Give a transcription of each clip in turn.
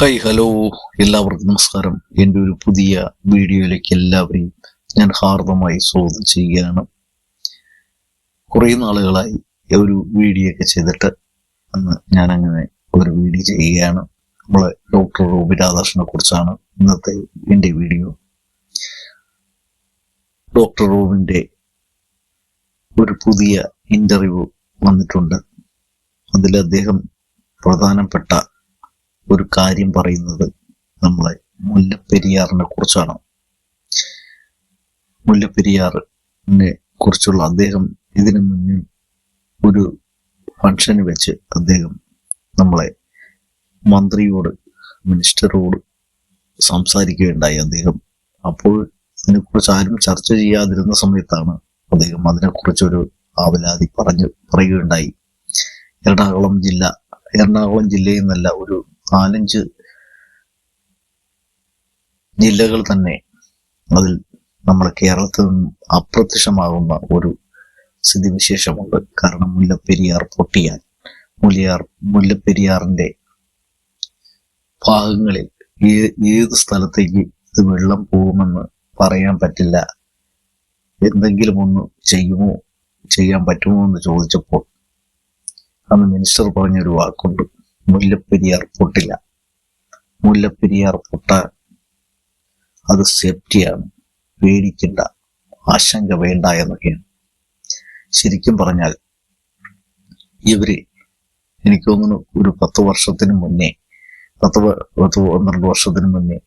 Hi hello എല്ലാവർക്കും നമസ്കാരം. എന്റെ ഒരു പുതിയ വീഡിയോയിലേക്ക് എല്ലാവരെയും ഞാൻ ഹാർദമായി സ്വാഗതം ചെയ്യുകയാണ്. കുറേ നാളുകളായി ഒരു വീഡിയോ ഒക്കെ ചെയ്തിട്ട് അന്ന് ഞാൻ അങ്ങനെ ഒരു വീഡിയോ ചെയ്യുകയാണ്. നമ്മളെ ഡോക്ടർ റോബി രാധാകൃഷ്ണനെ കുറിച്ചാണ് ഇന്നത്തെ എന്റെ വീഡിയോ. ഡോക്ടർ റോബിന്റെ ഒരു പുതിയ ഇന്റർവ്യൂ വന്നിട്ടുണ്ട്. അതിൽ അദ്ദേഹം പ്രധാനപ്പെട്ട ഒരു കാര്യം പറയുന്നത് നമ്മളെ മുല്ലപ്പെരിയാറിനെ കുറിച്ചാണ്. മുല്ലപ്പെരിയാറിനെ കുറിച്ചുള്ള അദ്ദേഹം ഇതിനു മുന്നിൽ ഒരു ഫംഗ്ഷന് വെച്ച് അദ്ദേഹം നമ്മളെ മന്ത്രിയോട് മിനിസ്റ്ററോട് സംസാരിക്കുകയുണ്ടായി അദ്ദേഹം. അപ്പോൾ ഇതിനെക്കുറിച്ച് ആരും ചർച്ച ചെയ്യാതിരുന്ന സമയത്താണ് അദ്ദേഹം അതിനെക്കുറിച്ചൊരു ആവലാതി പറഞ്ഞ് പറയുകയുണ്ടായി. എറണാകുളം ജില്ല എറണാകുളം ജില്ലയിൽ നിന്നല്ല ഒരു നാലഞ്ച് ജില്ലകൾ തന്നെ അതിൽ നമ്മുടെ കേരളത്തിൽ നിന്നും അപ്രത്യക്ഷമാകുന്ന ഒരു സ്ഥിതിവിശേഷമുണ്ട്. കാരണം മുല്ലപ്പെരിയാർ പൊട്ടിയാൽ മുല്ലയാർ മുല്ലപ്പെരിയാറിന്റെ ഭാഗങ്ങളിൽ ഏത് സ്ഥലത്തേക്ക് ഇത് വെള്ളം പോകുമെന്ന് പറയാൻ പറ്റില്ല. എന്തെങ്കിലും ഒന്ന് ചെയ്യുമോ ചെയ്യാൻ പറ്റുമോ എന്ന് ചോദിച്ചപ്പോൾ അന്ന് മിനിസ്റ്റർ പറഞ്ഞൊരു വാക്കുണ്ട്. മുല്ലപ്പെരിയാർ പൊട്ടില്ല. മുല്ലപ്പെരിയാർ പൊട്ടാൻ അത് സേഫ്റ്റിയാണ് പേടിക്കണ്ട. ആശങ്ക വേണ്ട എന്നൊക്കെയാണ്. ശരിക്കും പറഞ്ഞാൽ ഇവർ എനിക്ക് തോന്നുന്നു ഒരു പത്ത് വർഷത്തിന് മുന്നേ പത്ത് പത്ത് പന്ത്രണ്ട് വർഷത്തിന് മുന്നേ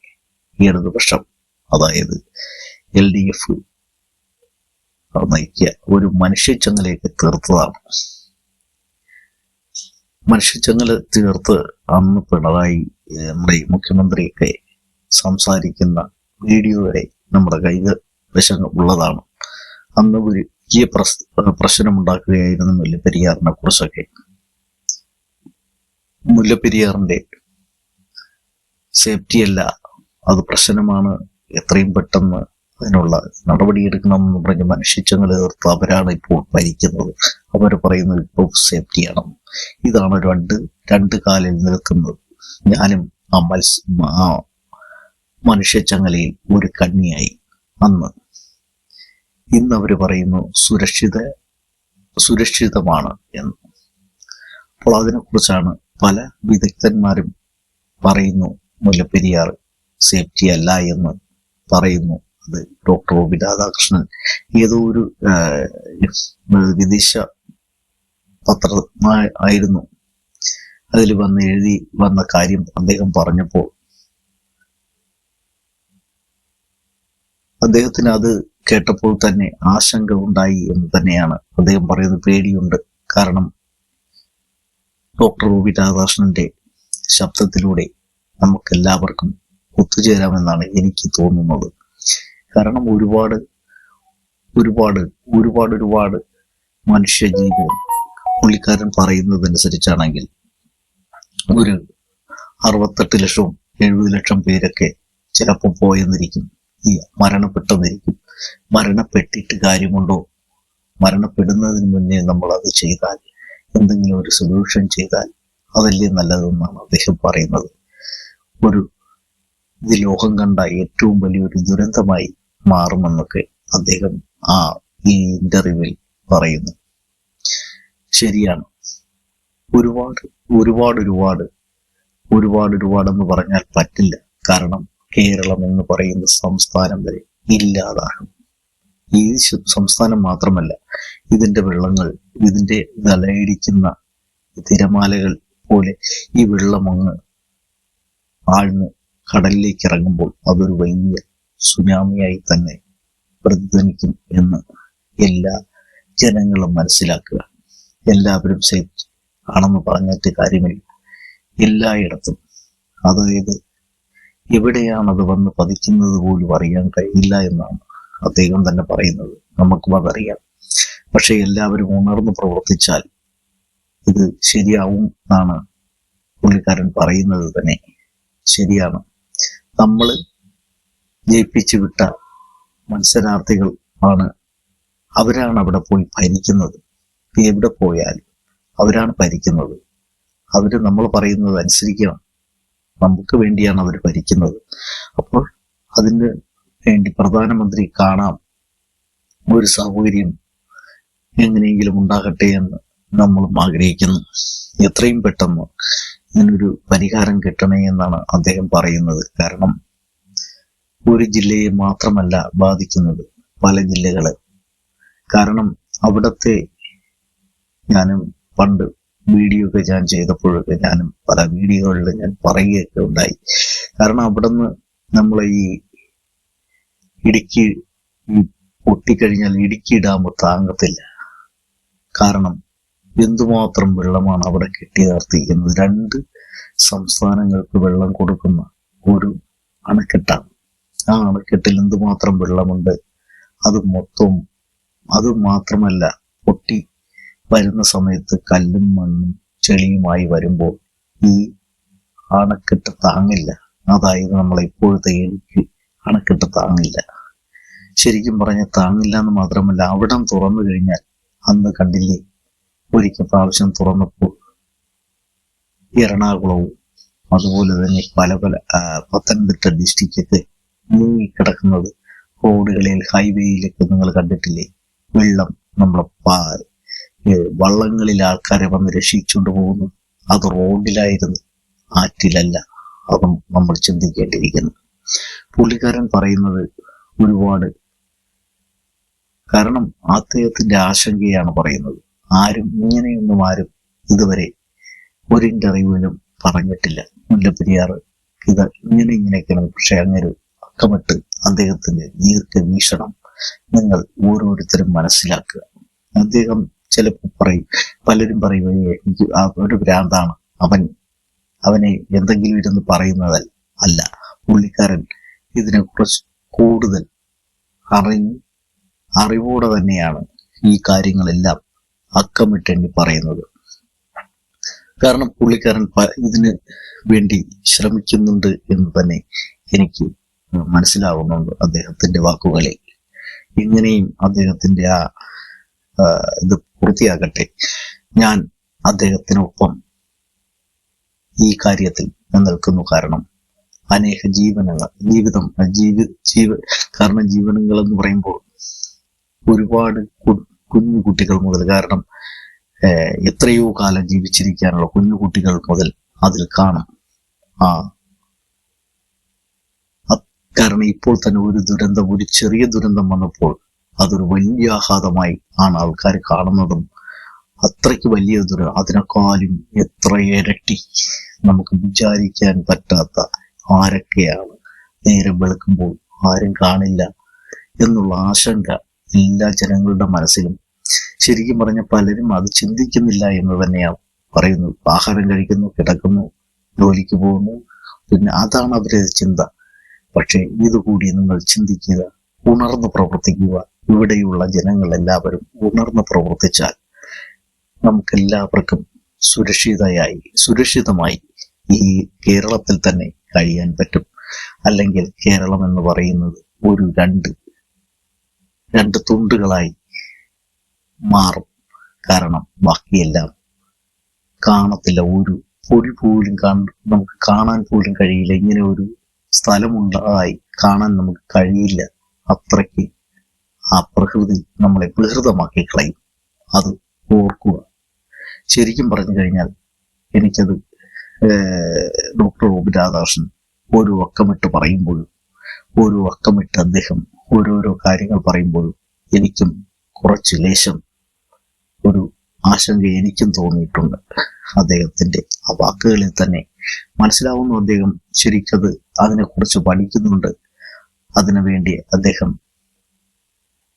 ഈ ഇടതുപക്ഷം അതായത് എൽ ഡി എഫ് നയിക്കുക ഒരു മനുഷ്യച്ചങ്ങലയൊക്കെ തീർത്തതാണ്. മനുഷ്യച്ചങ്ങല തീർത്ത് അന്ന് പിണറായി നമ്മുടെ മുഖ്യമന്ത്രിയൊക്കെ സംസാരിക്കുന്ന വീഡിയോ വരെ നമ്മുടെ കയ്യിൽ വശം ഉള്ളതാണ്. അന്ന് വലിയ പ്രശ്നമുണ്ടാക്കുകയായിരുന്നു മുല്ലപ്പെരിയാറിനെ കുറിച്ചൊക്കെ. മുല്ലപ്പെരിയാറിന്റെ സേഫ്റ്റി അല്ല അത് പ്രശ്നമാണ് എത്രയും പെട്ടെന്ന് അതിനുള്ള നടപടിയെടുക്കണമെന്ന് പറഞ്ഞ് മനുഷ്യച്ചങ്ങല തീർത്ത് അവരാണ് ഇപ്പോൾ ഭരിക്കുന്നത് അവർ പറയുന്നത് ഇപ്പോൾ സേഫ്റ്റിയാണ് ഇതാണ് രണ്ട് രണ്ട് കാലിൽ നിൽക്കുന്നത്. ഞാനും ആ മത്സ്യ ആ മനുഷ്യച്ചങ്ങലയിൽ ഒരു കണ്ണിയായി അന്ന്. ഇന്ന് അവർ പറയുന്നു സുരക്ഷിത സുരക്ഷിതമാണ് എന്ന്. അപ്പോൾ അതിനെക്കുറിച്ചാണ് പല വിദഗ്ധന്മാരും പറയുന്നു മുല്ലപ്പെരിയാർ സേഫ്റ്റി അല്ല എന്ന് പറയുന്നു. അത് ഡോക്ടർ ഒ പി രാധാകൃഷ്ണൻ ഏതോ ഒരു വിദേശ പത്ര ആയിരുന്നു. അതിൽ വന്ന് എഴുതി വന്ന കാര്യം അദ്ദേഹം പറഞ്ഞപ്പോൾ അദ്ദേഹത്തിന് അത് കേട്ടപ്പോൾ തന്നെ ആശങ്ക ഉണ്ടായി എന്ന് തന്നെയാണ് അദ്ദേഹം പറയുന്നത്. പേടിയുണ്ട്. കാരണം ഡോക്ടർ ഒ പി രാധാകൃഷ്ണന്റെ ശബ്ദത്തിലൂടെ നമുക്കെല്ലാവർക്കും ഒത്തുചേരാമെന്നാണ് എനിക്ക് തോന്നുന്നത്. കാരണം ഒരുപാട് ഒരുപാട് ഒരുപാട് ഒരുപാട് മനുഷ്യജീവിതം പുള്ളിക്കാരൻ പറയുന്നതനുസരിച്ചാണെങ്കിൽ ഒരു അറുപത്തെട്ട് ലക്ഷവും എഴുപത് ലക്ഷം പേരൊക്കെ ചിലപ്പോൾ പോയെന്നിരിക്കും. ഈ മരണപ്പെട്ടെന്നിരിക്കും. മരണപ്പെട്ടിട്ട് കാര്യമുണ്ടോ? മരണപ്പെടുന്നതിന് മുന്നേ നമ്മൾ അത് ചെയ്താൽ എന്തെങ്കിലും ഒരു സൊല്യൂഷൻ ചെയ്താൽ അതല്ലേ നല്ലതെന്നാണ് അദ്ദേഹം പറയുന്നത്. ഒരു ഇത് ലോകം കണ്ട ഏറ്റവും വലിയൊരു ദുരന്തമായി മാറുമെന്നൊക്കെ അദ്ദേഹം ആ ഈ ഇന്റർവ്യൂവിൽ പറയുന്നു. ശരിയാണ്. ഒരുപാട് ഒരുപാട് ഒരുപാട് ഒരുപാട് ഒരുപാടെന്ന് പറഞ്ഞാൽ പറ്റില്ല. കാരണം കേരളം എന്ന് പറയുന്ന സംസ്ഥാനം വരെ ഇല്ലാതാകും. ഈ സംസ്ഥാനം മാത്രമല്ല ഇതിന്റെ വെള്ളങ്ങൾ ഇതിന്റെ നിലയിടിക്കുന്ന തിരമാലകൾ പോലെ ഈ വെള്ളം അങ്ങ് ആഴ്ന്ന് കടലിലേക്ക് ഇറങ്ങുമ്പോൾ അതൊരു വലിയ സുനാമിയായി തന്നെ പ്രതിധ്വനിക്കും എന്ന് എല്ലാ ജനങ്ങളും മനസ്സിലാക്കുക. എല്ലാവരും സേഫ് ആണെന്ന് പറഞ്ഞിട്ട് കാര്യമില്ല. എല്ലായിടത്തും. അതായത് എവിടെയാണ് അത് വന്ന് പതിക്കുന്നത് പോലും അറിയാൻ കഴിയില്ല എന്നാണ് അദ്ദേഹം തന്നെ പറയുന്നത്. നമുക്കും അതറിയാം. പക്ഷെ എല്ലാവരും ഉണർന്ന് പ്രവർത്തിച്ചാൽ ഇത് ശരിയാവും എന്നാണ് പുള്ളിക്കാരൻ പറയുന്നത് തന്നെ. ശരിയാണ്. നമ്മൾ ജയിപ്പിച്ചു വിട്ട മത്സരാർത്ഥികൾ ആണ്. അവരാണ് അവിടെ പോയി ഭരിക്കുന്നത്. എവിടെ പോയാലും അവരാണ് ഭരിക്കുന്നത്. അവർ നമ്മൾ പറയുന്നത് അനുസരിക്കണം. നമുക്ക് വേണ്ടിയാണ് അവർ ഭരിക്കുന്നത്. അപ്പോൾ അതിന് വേണ്ടി പ്രധാനമന്ത്രി കാണാം ഒരു സൗകര്യം എങ്ങനെയെങ്കിലും ഉണ്ടാകട്ടെ എന്ന് നമ്മളും ആഗ്രഹിക്കുന്നു. എത്രയും പെട്ടെന്ന് ഇതിനൊരു പരിഹാരം കിട്ടണേ എന്നാണ് അദ്ദേഹം പറയുന്നത്. കാരണം ഒരു ജില്ലയെ മാത്രമല്ല ബാധിക്കുന്നത് പല ജില്ലകളെ. കാരണം അവിടത്തെ ഞാനും പണ്ട് വീഡിയോ ഒക്കെ ഞാൻ ചെയ്തപ്പോഴൊക്കെ ഞാനും പല വീഡിയോകളിൽ ഞാൻ പറയുകയൊക്കെ ഉണ്ടായി. കാരണം അവിടുന്ന് നമ്മൾ ഈ ഇടുക്കി പൊട്ടിക്കഴിഞ്ഞാൽ ഇടുക്കി ഡാം താങ്ങത്തില്ല. കാരണം എന്തുമാത്രം വെള്ളമാണ് അവിടെ കെട്ടി നിർത്തിയിരിക്കുന്നത് രണ്ട് സംസ്ഥാനങ്ങൾക്ക് വെള്ളം കൊടുക്കുന്ന ഒരു അണക്കെട്ടാണ്. ആ അണക്കെട്ടിൽ എന്തുമാത്രം വെള്ളമുണ്ട്? അത് മൊത്തം അത് മാത്രമല്ല പൊട്ടി വരുന്ന സമയത്ത് കല്ലും മണ്ണും ചെളിയുമായി വരുമ്പോൾ ഈ അണക്കെട്ട് താങ്ങില്ല. അതായത് നമ്മളെ ഇപ്പോഴത്തെ എനിക്ക് അണക്കെട്ട് താങ്ങില്ല. ശരിക്കും പറഞ്ഞാൽ താങ്ങില്ല എന്ന് മാത്രമല്ല അവിടം തുറന്നു കഴിഞ്ഞാൽ അന്ന് കണ്ടില്ലേ ഒരിക്കൽ പ്രാവശ്യം തുറന്നപ്പോൾ എറണാകുളവും അതുപോലെ തന്നെ പല പല പത്തനംതിട്ട ഡിസ്ട്രിക്റ്റൊക്കെ മുങ്ങിക്കിടക്കുന്നത് റോഡുകളിൽ ഹൈവേയിലൊക്കെ നിങ്ങൾ കണ്ടിട്ടില്ലേ? വെള്ളം നമ്മളെ വള്ളങ്ങളിൽ ആൾക്കാരെ വന്ന് രക്ഷിച്ചുകൊണ്ട് പോകുന്നു. അത് റോഡിലായിരുന്നു ആറ്റിലല്ല. അതും നമ്മൾ ചിന്തിക്കേണ്ടിയിരിക്കുന്നു. പുള്ളിക്കാരൻ പറയുന്നത് ഒരുപാട് കാരണം അദ്ദേഹത്തിന്റെ ആശങ്കയാണ് പറയുന്നത്. ആരും ഇങ്ങനെയൊന്നും ആരും ഇതുവരെ ഒരു ഇന്റർവ്യൂവിലും പറഞ്ഞിട്ടില്ല. മുല്ലപ്പെരിയാർ ഇത് ഇങ്ങനെ ഇങ്ങനെയൊക്കെയാണ്. പക്ഷെ അങ്ങനെ അക്കമിട്ട് അദ്ദേഹത്തിന്റെ ദീർഘവീക്ഷണം നിങ്ങൾ ഓരോരുത്തരും മനസ്സിലാക്കുക. അദ്ദേഹം ചിലപ്പോൾ പറയും പലരും പറയും "ഏയ് എനിക്ക് ഒരു ഭ്രാന്താണ് അവൻ. അവനെ എന്തെങ്കിലും ഇരുന്ന് പറയുന്നതല്ല അല്ല പുള്ളിക്കാരൻ ഇതിനെക്കുറിച്ച് കൂടുതൽ അറിഞ്ഞ് അറിവോടെ തന്നെയാണ് ഈ കാര്യങ്ങളെല്ലാം അക്കമിട്ടെണ്ണി പറയുന്നത്. കാരണം പുള്ളിക്കാരൻ ഇതിന് വേണ്ടി ശ്രമിക്കുന്നുണ്ട് എന്ന് തന്നെ എനിക്ക് മനസ്സിലാവുന്നുണ്ട് അദ്ദേഹത്തിന്റെ വാക്കുകളിൽ. ഇങ്ങനെയും അദ്ദേഹത്തിന്റെ ആ ഇത് പൂർത്തിയാകട്ടെ. ഞാൻ അദ്ദേഹത്തിനൊപ്പം ഈ കാര്യത്തിൽ നിൽക്കുന്നു കാരണം അനേക ജീവനങ്ങൾ ജീവിതം ജീവ ജീവ കാരണം ജീവനങ്ങൾ എന്ന് പറയുമ്പോൾ ഒരുപാട് കുഞ്ഞു കുട്ടികൾ മുതൽ കാരണം എത്രയോ കാലം ജീവിച്ചിരിക്കാനുള്ള കുഞ്ഞു കുട്ടികൾ മുതൽ അതിൽ കാണും ആ കാരണം ഇപ്പോൾ തന്നെ ഒരു ദുരന്തം ഒരു ചെറിയ ദുരന്തം വന്നപ്പോൾ അതൊരു വലിയ ആഘാതമായി ആണ് ആൾക്കാർ കാണുന്നതും അത്രയ്ക്ക് വലിയ ദുരന്തം അതിനേക്കാളും എത്ര ഇരട്ടി നമുക്ക് വിചാരിക്കാൻ പറ്റാത്ത ആരൊക്കെയാണ് നേരം വെളുക്കുമ്പോൾ ആരും കാണില്ല എന്നുള്ള ആശങ്ക എല്ലാ ജനങ്ങളുടെ മനസ്സിലും. ശരിക്കും പറഞ്ഞ പലരും അത് ചിന്തിക്കുന്നില്ല എന്ന് തന്നെയാണ് പറയുന്നത്. ആഹാരം കഴിക്കുന്നു കിടക്കുന്നു ജോലിക്ക് പോകുന്നു. പിന്നെ അതാണ് അവരുടെ ചിന്ത. പക്ഷേ ഇതുകൂടി നിങ്ങൾ ചിന്തിക്കുക ഉണർന്നു പ്രവർത്തിക്കുക. ഇവിടെയുള്ള ജനങ്ങൾ എല്ലാവരും ഉണർന്ന് പ്രവർത്തിച്ചാൽ നമുക്കെല്ലാവർക്കും സുരക്ഷിതയായി സുരക്ഷിതമായി ഈ കേരളത്തിൽ തന്നെ കഴിയാൻ പറ്റും. അല്ലെങ്കിൽ കേരളം എന്ന് പറയുന്നത് ഒരു രണ്ട് രണ്ട് തുണ്ടുകളായി മാറും. കാരണം ബാക്കിയെല്ലാം കാണത്തില്ല. ഒരു പൊടി പോലും നമുക്ക് കാണാൻ പോലും കഴിയില്ല. ഇങ്ങനെ ഒരു സ്ഥലമുണ്ടായി കാണാൻ നമുക്ക് കഴിയില്ല. അത്രയ്ക്ക് ആ പ്രകൃതി നമ്മളെ വിഹൃതമാക്കി കളയും. അത് ഓർക്കുക. ശരിക്കും പറഞ്ഞു കഴിഞ്ഞാൽ എനിക്കത് ഡോക്ടർ ഒ. രാധാകൃഷ്ണൻ ഓരോ അക്കമിട്ട് പറയുമ്പോഴും ഓരോ അക്കമിട്ട് അദ്ദേഹം ഓരോരോ കാര്യങ്ങൾ പറയുമ്പോഴും എനിക്കും കുറച്ച് ലേശം ഒരു ആശങ്ക എനിക്കും തോന്നിയിട്ടുണ്ട്. അദ്ദേഹത്തിന്റെ ആ വാക്കുകളിൽ തന്നെ മനസ്സിലാവുന്നു അദ്ദേഹം ശരിക്കത് അതിനെക്കുറിച്ച് പഠിക്കുന്നുണ്ട്. അതിനു വേണ്ടി അദ്ദേഹം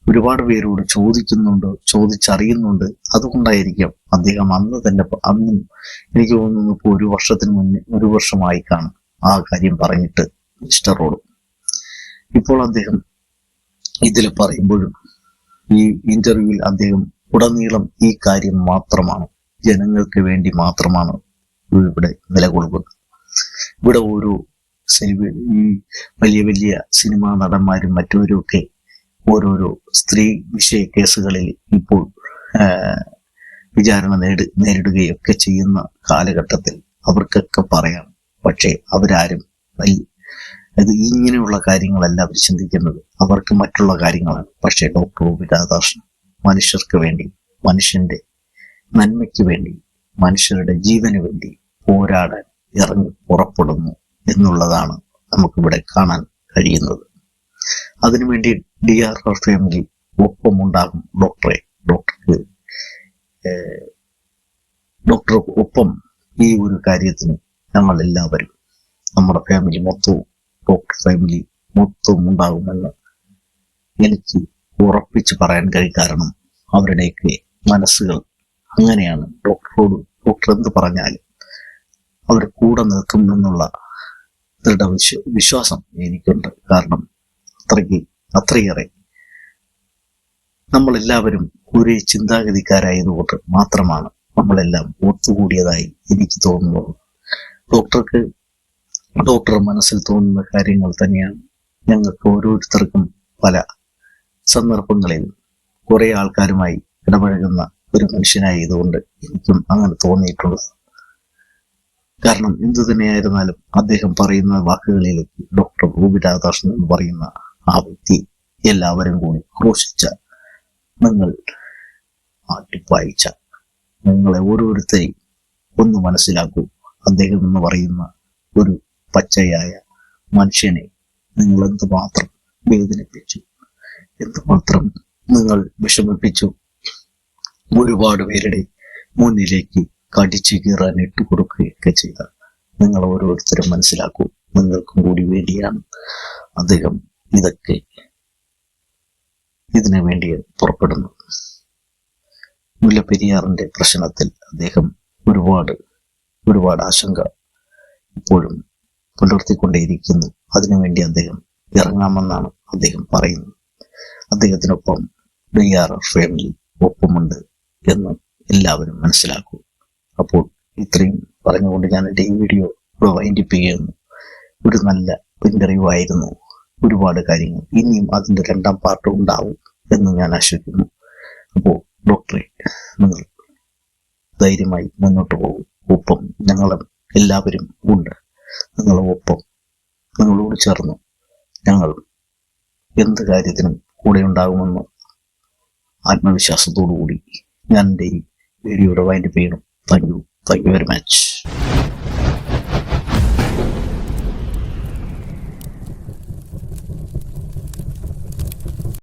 ഒരുപാട് പേരോട് ചോദിക്കുന്നുണ്ട് ചോദിച്ചറിയുന്നുണ്ട്. അതുകൊണ്ടായിരിക്കാം അദ്ദേഹം അന്ന് തന്നെ അന്നും എനിക്ക് തോന്നുന്നു ഇപ്പോൾ ഒരു വർഷത്തിന് മുന്നേ ഒരു വർഷമായി കാണും ആ കാര്യം പറഞ്ഞിട്ട് മിസ്റ്ററോട്. ഇപ്പോൾ അദ്ദേഹം ഇതിൽ പറയുമ്പോഴും ഈ ഇന്റർവ്യൂവിൽ അദ്ദേഹം ഉടനീളം ഈ കാര്യം മാത്രമാണ് ജനങ്ങൾക്ക് വേണ്ടി മാത്രമാണ് ഇവിടെ നിലകൊള്ളുന്നത് ഇവിടെ ഓരോ ഈ വലിയ വലിയ സിനിമാ നടന്മാരും മറ്റവരും ഒക്കെ ഓരോരോ സ്ത്രീ വിഷയ കേസുകളിൽ ഇപ്പോൾ വിചാരണ നേടി നേരിടുകയൊക്കെ ചെയ്യുന്ന കാലഘട്ടത്തിൽ അവർക്കൊക്കെ പറയാം. പക്ഷേ അവരാരും ഇത് ഇങ്ങനെയുള്ള കാര്യങ്ങളല്ല അവർ ചിന്തിക്കുന്നത്. അവർക്ക് മറ്റുള്ള കാര്യങ്ങളാണ്. പക്ഷേ ഡോക്ടർ ഒ പി രാധാകൃഷ്ണൻ മനുഷ്യർക്ക് വേണ്ടി മനുഷ്യന്റെ നന്മയ്ക്ക് വേണ്ടി മനുഷ്യരുടെ ജീവന് വേണ്ടി പോരാടാൻ ഇറങ്ങി പുറപ്പെടുന്നു എന്നുള്ളതാണ് നമുക്കിവിടെ കാണാൻ കഴിയുന്നത്. അതിനുവേണ്ടി ഡി ആർ ആർ ഫാമിലി ഒപ്പമുണ്ടാകും ഡോക്ടറെ. ഡോക്ടർക്ക് ഡോക്ടർ ഒപ്പം ഈ ഒരു കാര്യത്തിന് ഞങ്ങൾ എല്ലാവരും നമ്മുടെ ഫാമിലി മൊത്തവും ഡോക്ടർ ഫാമിലി മൊത്തവും ഉണ്ടാകുമെന്ന് എനിക്ക് ഉറപ്പിച്ച് പറയാൻ കഴിയും കാരണം അവരുടെയൊക്കെ മനസ്സുകൾ അങ്ങനെയാണ് ഡോക്ടറോട് ഡോക്ടർ എന്ത് പറഞ്ഞാലും അവർ കൂടെ നിൽക്കും എന്നുള്ള ദൃഢവിശ്വ വിശ്വാസം എനിക്കുണ്ട്. കാരണം അത്രയ്ക്ക് അത്രയേറെ നമ്മളെല്ലാവരും ഒരേ ചിന്താഗതിക്കാരായതുകൊണ്ട് മാത്രമാണ് നമ്മളെല്ലാം ഒത്തുകൂടിയതായി എനിക്ക് തോന്നുന്നത്. ഡോക്ടർക്ക് ഡോക്ടർ മനസ്സിൽ തോന്നുന്ന കാര്യങ്ങൾ തന്നെയാണ് ഞങ്ങൾക്ക് ഓരോരുത്തർക്കും പല സന്ദർഭങ്ങളിൽ കുറെ ആൾക്കാരുമായി ഇടപഴകുന്ന ഒരു മനുഷ്യനായതുകൊണ്ട് എനിക്കും അങ്ങനെ തോന്നിയിട്ടുള്ളത് കാരണം എന്തു തന്നെയായിരുന്നാലും അദ്ദേഹം പറയുന്ന വാക്കുകളിലേക്ക് ഡോക്ടർ ഗോപി രാധാകൃഷ്ണൻ എന്ന് പറയുന്ന ആ വ്യക്തി എല്ലാവരും കൂടി ഘോഷിച്ച നിങ്ങൾ ആട്ടിപ്പായിച്ച നിങ്ങളെ ഓരോരുത്തരെയും ഒന്ന് മനസ്സിലാക്കൂ. അദ്ദേഹം എന്ന് പറയുന്ന ഒരു പച്ചയായ മനുഷ്യനെ നിങ്ങൾ എന്തുമാത്രം വേദനിപ്പിച്ചു? എന്തുമാത്രം നിങ്ങൾ വിഷമിപ്പിച്ചു? ഒരുപാട് പേരുടെ മുന്നിലേക്ക് കടിച്ചു കീറാൻ ഇട്ട് കൊടുക്കുകയൊക്കെ ചെയ്ത നിങ്ങൾ ഓരോരുത്തരും മനസ്സിലാക്കൂ. നിങ്ങൾക്കും കൂടി വേണ്ടിയാണ് അദ്ദേഹം ഇതൊക്കെ ഇതിനു വേണ്ടി പുറപ്പെടുന്നത്. മുല്ലപ്പെരിയാറിന്റെ പ്രശ്നത്തിൽ അദ്ദേഹം ഒരുപാട് ഒരുപാട് ആശങ്ക ഇപ്പോഴും പുലർത്തിക്കൊണ്ടേയിരിക്കുന്നു. അതിനുവേണ്ടി അദ്ദേഹം ഇറങ്ങാമെന്നാണ് അദ്ദേഹം പറയുന്നത്. അദ്ദേഹത്തിനൊപ്പം ഡി ആർ ഫാമിലി ഒപ്പമുണ്ട്. എന്ന് എല്ലാവരും മനസ്സിലാക്കൂ. അപ്പോൾ ഇത്രയും പറഞ്ഞുകൊണ്ട് ഞാൻ എന്റെ ഈ വീഡിയോ ഇവിടെ വൈൻഡിപ്പ് ചെയ്യുന്നു ഒരു നല്ല ഇന്റർവ്യൂ ആയിരുന്നു ഒരുപാട് കാര്യങ്ങൾ ഇനിയും അതിന്റെ രണ്ടാം പാർട്ട് ഉണ്ടാവും എന്ന് ഞാൻ ആശ്വസിക്കുന്നു അപ്പോൾ ഡോക്ടറെ നിങ്ങൾ ധൈര്യമായി മുന്നോട്ട് പോകും. ഒപ്പം ഞങ്ങളും എല്ലാവരും ഉണ്ട്. നിങ്ങളെ ഒപ്പം നിങ്ങളോട് ചേർന്ന് ഞങ്ങൾ എന്ത് കാര്യത്തിനും കൂടെ ഉണ്ടാകുമെന്ന് ആത്മവിശ്വാസത്തോടു കൂടി ഞാൻ ഈ വീഡിയോയുടെ വൈൻഡ് ചെയ്യണം. Thank you thank you very much